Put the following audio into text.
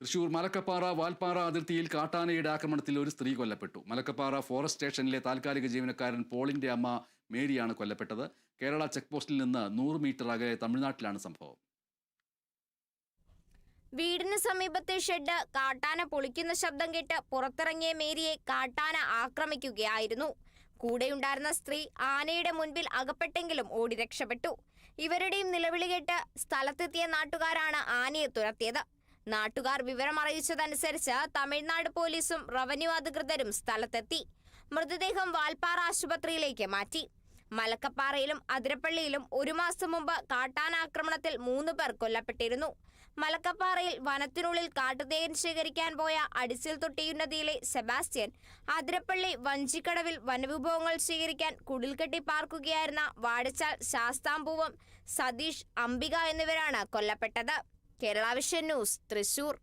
തൃശൂർ മലക്കപ്പാറ വാൽപ്പാറ അതിർത്തിയിൽ കാട്ടാനയുടെ ആക്രമണത്തിൽ ഒരു സ്ത്രീ കൊല്ലപ്പെട്ടു. മലക്കപ്പാറ ഫോറസ്റ്റ് സ്റ്റേഷനിലെ താൽക്കാലിക ജീവനക്കാരൻ പോളിന്റെ അമ്മ മേരിയാണ് കൊല്ലപ്പെട്ടത്. കേരള ചെക്ക് പോസ്റ്റിൽ നിന്ന് നൂറ് മീറ്റർ അകലെ തമിഴ്നാട്ടിലാണ് സംഭവം. വീടിന് സമീപത്തെ ഷെഡ് കാട്ടാന പൊളിക്കുന്ന ശബ്ദം കേട്ട് പുറത്തിറങ്ങിയ മേരിയെ കാട്ടാന ആക്രമിക്കുകയായിരുന്നു. കൂടെയുണ്ടായിരുന്ന സ്ത്രീ ആനയുടെ മുൻപിൽ അകപ്പെട്ടെങ്കിലും ഓടി രക്ഷപ്പെട്ടു. ഇവരുടെയും നിലവിളി കേട്ട് സ്ഥലത്തെത്തിയ നാട്ടുകാരാണ് ആനയെ തുരത്തിയത്. നാട്ടുകാർ വിവരം അറിയിച്ചതനുസരിച്ച് തമിഴ്നാട് പോലീസും റവന്യൂ അധികൃതരും സ്ഥലത്തെത്തി. മൃതദേഹം വാൽപ്പാറ ആശുപത്രിയിലേക്ക് മാറ്റി. മലക്കപ്പാറയിലും അതിരപ്പള്ളിയിലും ഒരു മാസം മുമ്പ് കാട്ടാനാക്രമണത്തിൽ മൂന്ന് പേർ കൊല്ലപ്പെട്ടിരുന്നു. മലക്കപ്പാറയിൽ വനത്തിനുള്ളിൽ കാട്ടുതേൻ ശേഖരിക്കാൻ പോയ അടിച്ചിൽ തൊട്ടിയുന്നതിയിലെ സെബാസ്റ്റ്യൻ അതിരപ്പള്ളി വഞ്ചിക്കടവിൽ വനവിഭവങ്ങൾ ശേഖരിക്കാൻ കുടിൽകെട്ടി പാർക്കുകയായിരുന്ന വാടച്ചാൽ ശാസ്താംപൂവം സതീഷ് അംബിക എന്നിവരാണ് കൊല്ലപ്പെട്ടത്. കേരള ന്യൂസ് തൃശൂർ.